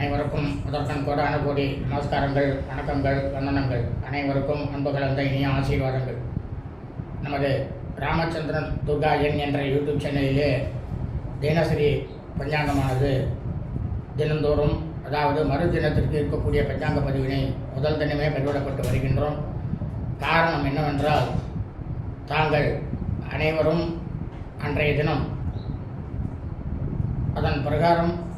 அனைவருக்கும் முதற்கண் கோடான கோடி நமஸ்காரங்கள் வணக்கங்கள் வந்தனங்கள். அனைவருக்கும் அன்பு கலந்த இனிய ஆசீர்வாதங்கள். நமது ராமச்சந்திரன் துர்கா எண் என்ற யூடியூப் சேனலிலே தினசரி பஞ்சாங்கமானது. தினந்தோறும் அதாவது மறு தினத்திற்கு இருக்கக்கூடிய பஞ்சாங்க பதிவினை முதல் தினமே பதிவிடப்பட்டு வருகின்றோம். காரணம் என்னவென்றால் தாங்கள் அனைவரும் அன்றைய தினம் அதன் பிரகாரம்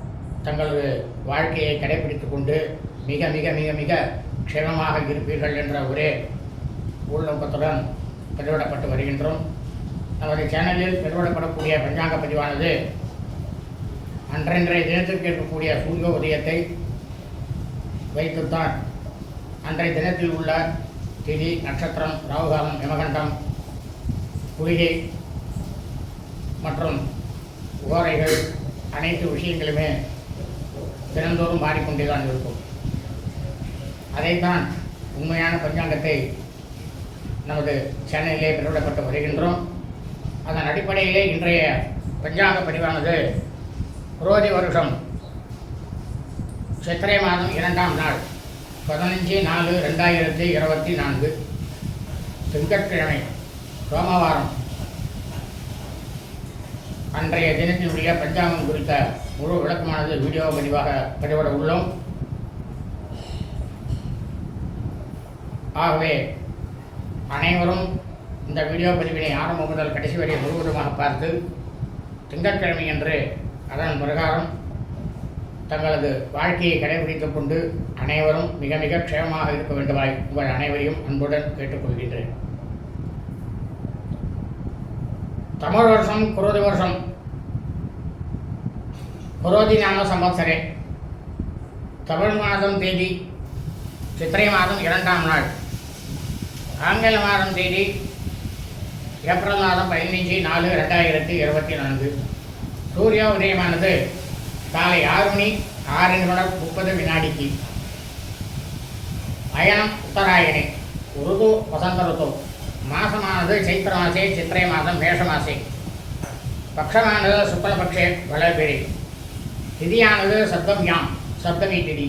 தங்களது வாழ்க்கையை கடைபிடித்து கொண்டு மிக மிக மிக மிக க்ஷேமமாக இருப்பீர்கள் என்ற ஒரே உள்நோக்கத்துடன் பதிவிடப்பட்டு வருகின்றோம். நமது சேனலில் பதிவிடப்படக்கூடிய பஞ்சாங்க பதிவானது அன்றன்றைய தினத்திற்கு இருக்கக்கூடிய சூரிய உதயத்தை வைத்துத்தான் அன்றைய தினத்தில் உள்ள திதி நட்சத்திரம் ராகுகாலம் யமகண்டம் குளிகை மற்றும் ஓரைகள் அனைத்து விஷயங்களுமே தினந்தோறும் மாறிக்கொண்டே தான் இருக்கும் அதைத்தான் உண்மையான பஞ்சாங்கத்தை நமது சேனலிலே பெறவிடப்பட்டு வருகின்றோம். அதன் அடிப்படையிலே இன்றைய பஞ்சாங்க பதிவானது குரோதி வருஷம் சித்திரை மாதம் இரண்டாம் நாள் பதினஞ்சு நாலு ரெண்டாயிரத்தி இருபத்தி நான்கு திங்கட்கிழமை சோமவாரம். அன்றைய தினத்தினுடைய பஞ்சாங்கம் குறித்த முழு விளக்கமானது வீடியோ பதிவாக பதிவிட உள்ளோம். ஆகவே அனைவரும் இந்த வீடியோ பதிவினை ஆரம்பம் முதல் கடைசி வரை முழுவதுமாக பார்த்து திங்கட்கிழமை என்று அதன் பிரகாரம் தங்களது வாழ்க்கையை கடைபிடித்துக் கொண்டு அனைவரும் மிக மிக க்ஷேமமாக இருக்க வேண்டுமாய் உங்கள் அனைவரையும் அன்புடன் கேட்டுக்கொள்கின்றேன். தமிழ் வருஷம் குரோதி வருஷம் குரோதி நாம சம்பத்சரே. தமிழ் மாதம் தேதி சித்திரை மாதம் இரண்டாம் நாள். ஆங்கில மாதம் தேதி ஏப்ரல் மாதம் பதினஞ்சு நாலு ரெண்டாயிரத்தி இருபத்தி நான்கு. சூரிய உதயமானது காலை ஆறு மணி ஆறு நிமிடம் முப்பது வினாடிக்கு. அயனம் உத்தராயணி உருது வசந்த ருத்து மாசமானது சைத்திர மாசே சித்திரை மாதம் மேஷ மாசே பக்ஷமானது சுக்லபக்ஷே வளர்பிரி திதியானது சப்தம் யாம்? சப்தமி திதி.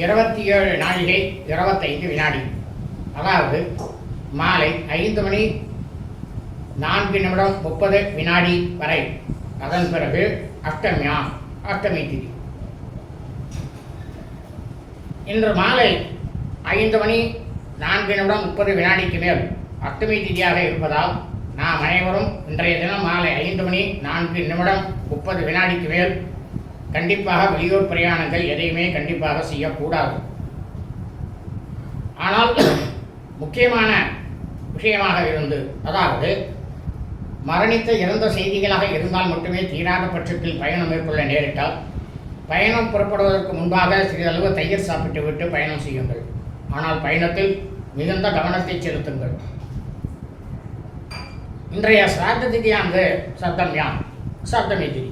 இருபத்தி ஏழு நாழிகை இருபத்தைந்து வினாடி. அதாவது மாலை ஐந்து மணி நான்கு நிமிடம் முப்பது வினாடி வரை. அதன் பிறகு அஷ்டமியாம் அஷ்டமி திதி. இன்று மாலை ஐந்து மணி நான்கு நிமிடம் முப்பது வினாடிக்கு மேல் அஷ்டமி திதியாக இருப்பதால் நாம் அனைவரும் இன்றைய தினம் மாலை ஐந்து மணி நான்கு நிமிடம் முப்பது வினாடிக்கு மேல் கண்டிப்பாக வெளியூர் பிரயாணங்கள் எதையுமே கண்டிப்பாக செய்யக்கூடாது. ஆனால் முக்கியமான விஷயமாக இருந்து அதாவது மரணித்த இறந்த செய்திகளாக இருந்தால் மட்டுமே தீராத பட்சத்தில் பயணம் மேற்கொள்ள நேரிட்டால் பயணம் புறப்படுவதற்கு முன்பாக சிறிதளவு தயிர் சாப்பிட்டு விட்டு பயணம் செய்யுங்கள். ஆனால் பயணத்தில் மிகுந்த கவனத்தை செலுத்துங்கள். இன்றைய சிராத்த திதியானது சப்தம் யான் சப்தமே திதி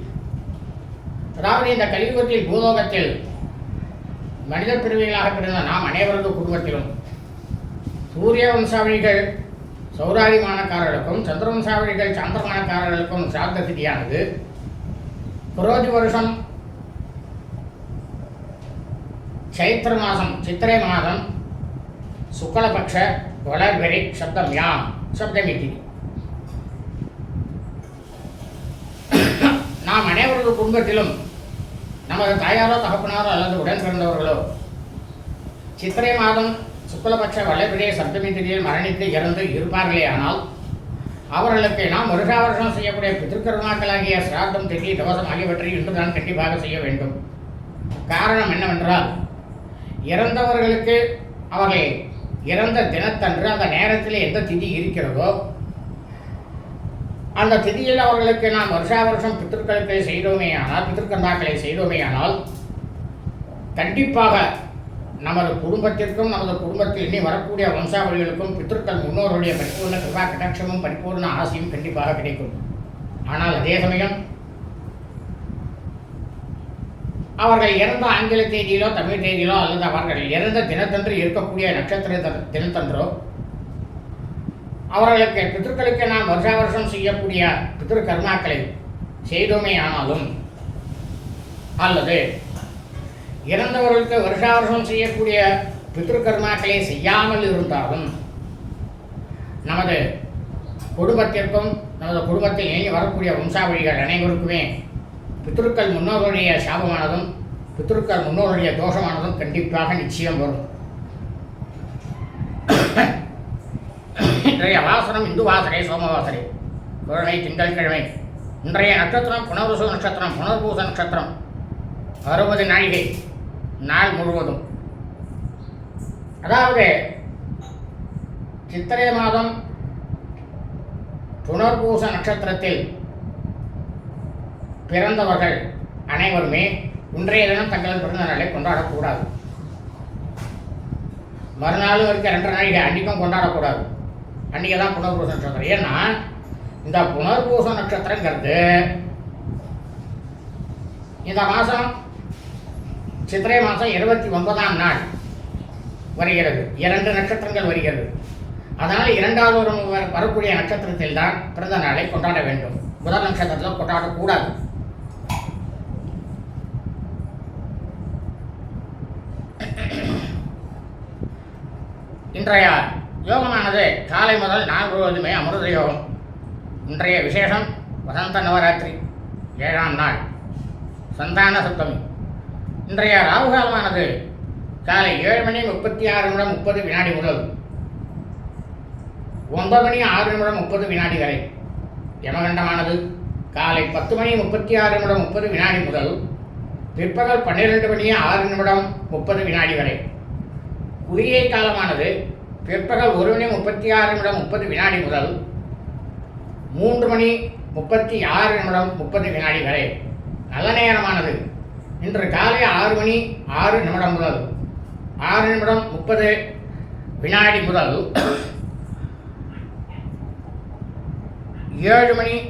அதாவது இந்த கலியுகத்தில் பூலோகத்தில் மனித பிரிவுகளாக பிறந்த நாம் அனைவரது குடும்பத்திலும் சூரிய வம்சாவளிகள் சௌராதிமானக்காரர்களுக்கும் சந்திரவம்சாவளிகள் சாந்திரமானக்காரர்களுக்கும் சார்ந்த திதியானது. புரோஜி வருஷம் சைத்திர மாதம் சித்திரை மாதம் சுக்லபக்ஷ வளர்வெறி சப்தம் யாம் சப்தமி திதி. நாம் அனைவரது குடும்பத்திலும் நமது தாயாரோ தகப்பனாரோ அல்லது உடன் பிறந்தவர்களோ சித்திரை மாதம் சுக்லபட்ச வளர்பிரிய சப்தமி திதியில் மரணித்து இறந்து இருப்பார்களே ஆனால் அவர்களுக்கு நாம் வருஷா வருஷம் செய்யக்கூடிய பித்திருக்கருமாக்களாகிய சிராத்தம் திதி தவசம் ஆகியவற்றை இன்றுதான் கண்டிப்பாக செய்ய வேண்டும். காரணம் என்னவென்றால் இறந்தவர்களுக்கு அவர்கள் இறந்த தினத்தன்று அந்த நேரத்தில் எந்த திதி இருக்கிறதோ அந்த திதியில் அவர்களுக்கு நாம் வருஷா வருஷம் பித்திருக்களுக்கு செய்தோமே ஆனால் பித்திருக்கந்தாக்களை செய்தோமே ஆனால் கண்டிப்பாக நமது குடும்பத்திற்கும் நமது குடும்பத்தில் இனி வரக்கூடிய வம்சாவளிகளுக்கும் பித்திருக்கள் முன்னோருடைய பரிபூர்ண கிருபா கடாட்சமும் பரிபூர்ண ஆசையும் கண்டிப்பாக கிடைக்கும். ஆனால் அதே சமயம் அவர்கள் இறந்த ஆங்கில தேதியிலோ தமிழ் தேதியிலோ அல்லது அவர்கள் இறந்த தினத்தன்று இருக்கக்கூடிய நட்சத்திர தினத்தன்றோ அவர்களுக்கு பித்திருக்களுக்கு நாம் வருஷா வருஷம் செய்யக்கூடிய பித்திரு கர்மாக்களை செய்தோமே ஆனாலும் அல்லது இறந்தவர்களுக்கு வருஷா வருஷம் செய்யக்கூடிய பித்ரு கர்மாக்களை செய்யாமல் இருந்தாலும் நமது குடும்பத்திற்கும் நமது குடும்பத்தில் இனி வரக்கூடிய வம்சாவளிகள் அனைவருக்குமே பித்ருக்கள் முன்னோருடைய சாபமானதும் பித்ருக்கள் முன்னோருடைய தோஷமானதும் கண்டிப்பாக நிச்சயம் வரும். இன்றைய வாசனம் இந்து வாசனை சோமவாசனை கிழமை. திங்கட்கிழமை இன்றைய நட்சத்திரம் புனர்வசு நட்சத்திரம் புனர்பூச நட்சத்திரம். அறுபது நாழிகை நாள் முழுவதும். அதாவது சித்திரை மாதம் புனர்பூச நட்சத்திரத்தில் பிறந்தவர்கள் அனைவருமே இன்றைய தினம் தங்களது பிறந்த நாளை கொண்டாடக்கூடாது. மறுநாளும் இருக்க ரெண்டு நாளைக்கு அன்றைக்கும் கொண்டாடக்கூடாது. அன்றைக்கி தான் புனர்பூச நட்சத்திரம். ஏன்னா இந்த புனர்பூச நட்சத்திரங்கிறது இந்த மாதம் சித்திரை மாதம் இருபத்தி ஒன்பதாம் நாள் வருகிறது. இரண்டு நட்சத்திரங்கள் வருகிறது. அதனால் இரண்டாவது ஒரு வர- வரக்கூடிய நட்சத்திரத்தில் தான் பிறந்த நாளை கொண்டாட வேண்டும். முதல் நட்சத்திரத்தில் கொண்டாடக்கூடாது. இன்றைய யோகமானது. காலை முதல் நாள் முழுவதுமே அமிர்த யோகம் இன்றைய விசேஷம் வசந்த நவராத்திரி ஏழாம் நாள். சந்தான சப்தமி. இன்றைய ராகுகாலமானது காலை ஏழு மணி முப்பத்தி ஆறு நிமிடம் முப்பது வினாடி முதல் ஒன்பது மணி ஆறு நிமிடம் முப்பது வினாடி வரை. யமகண்டமானது காலை பத்து மணி முப்பத்தி ஆறு நிமிடம் முப்பது வினாடி முதல் பிற்பகல் பன்னிரெண்டு மணி ஆறு நிமிடம் முப்பது வினாடி வரை. குறுகிய காலமானது பிற்பகல் ஒரு மணி முப்பத்தி ஆறு நிமிடம் முப்பது வினாடி முதல் மூன்று மணி முப்பத்தி ஆறு நிமிடம் முப்பது வினாடி வரை. நல்ல நேரமானது. இன்று காலை ஆறு மணி ஆறு நிமிடம் முதல். ஆறு நிமிடம் முப்பது வினாடி முதல். ஏழு மணி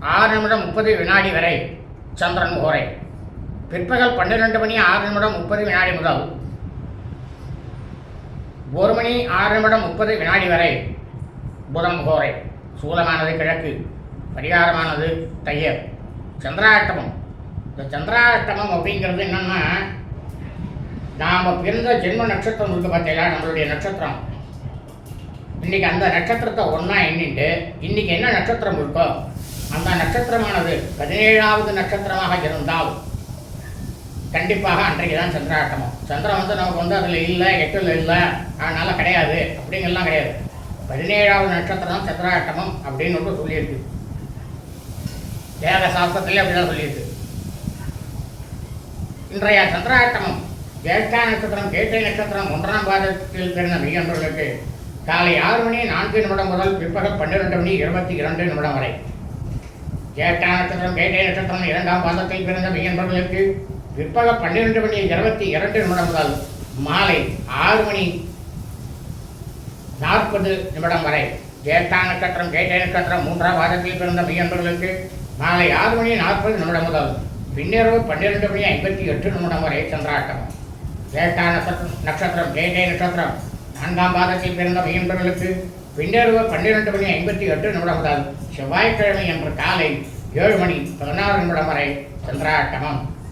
ஆறு நிமிடம் முப்பது வினாடி வரை. சந்திரன் ஓரை. பிற்பகல் பன்னிரெண்டு மணி ஆறு நிமிடம் முப்பது வினாடி முதல். ஒரு மணி ஆறு நிமிடம் முப்பது வினாடி வரை புதன் கோரை சூலமானது கிழக்கு பரிகாரமானது தையர் சந்திராஷ்டமம். இந்த சந்திராஷ்டமம் அப்படிங்கிறது என்னென்னா நாம் பிறந்த ஜென்ம நட்சத்திரம் இருக்குது பார்த்தீங்களா? நம்மளுடைய நட்சத்திரம். இன்றைக்கி அந்த நட்சத்திரத்தை ஒன்றா எண்ணிட்டு இன்றைக்கி என்ன நட்சத்திரம் இருக்கோ அந்த நட்சத்திரமானது பதினேழாவது நட்சத்திரமாக இருந்தால் கண்டிப்பாக அன்றைக்கு தான் சந்திராட்டமம் சந்திரன் வந்து நமக்கு வந்து அதில் இல்லை எட்டில் இல்லை அதனால் கிடையாது. அப்படிங்கெல்லாம் கிடையாது. பதினேழாவது நட்சத்திரம் சந்திராட்டமம் அப்படின்னு ஒன்று சொல்லியிருக்கு. வேத சாஸ்திரத்திலே அப்படிதான் சொல்லியிருக்கு. இன்றைய சந்திராட்டமம் ஜேஷ்டா நட்சத்திரம் கேட்டை நட்சத்திரம் ஒன்றாம் பாதத்தில் பிறந்த மெய்யன்பர்களுக்கு காலை ஆறு மணி நான்கு நிமிடம் முதல் பிற்பகல் பன்னிரெண்டு மணி இருபத்தி இரண்டு நிமிடம் வரை. ஜேஷ்டா நட்சத்திரம் கேட்டை நட்சத்திரம் இரண்டாம் பாதத்தில் பிறந்த மெய்யன்பர்களுக்கு பிற்பகல் பன்னிரெண்டு மணி இருபத்தி இரண்டு நிமிடம் முதல் மாலை ஆறு மணி நாற்பது நிமிடம் வரை. ஜேஷ்டா நட்சத்திரம் கேட்டை நட்சத்திரம் மூன்றாம் வாரத்தில் பிறந்த மையன்பர்களுக்கு மாலை ஆறு மணி நாற்பது நிமிடம் முதல் பின்னிரவு பன்னிரெண்டு மணி ஐம்பத்தி எட்டு நிமிடம் வரை சந்திராட்டம் ஜேஷ்டா நட்சத்திரம் நட்சத்திரம் கேட்டை நட்சத்திரம் நான்காம் பாதத்தில் பிறந்த மையன்பர்களுக்கு பின்னிரவு பன்னிரெண்டு மணி ஐம்பத்தி எட்டு நிமிடம் முதல் செவ்வாய்க்கிழமை என்ற காலை ஏழு மணி பதினாறு நிமிடம் வரை சந்திராட்டமம்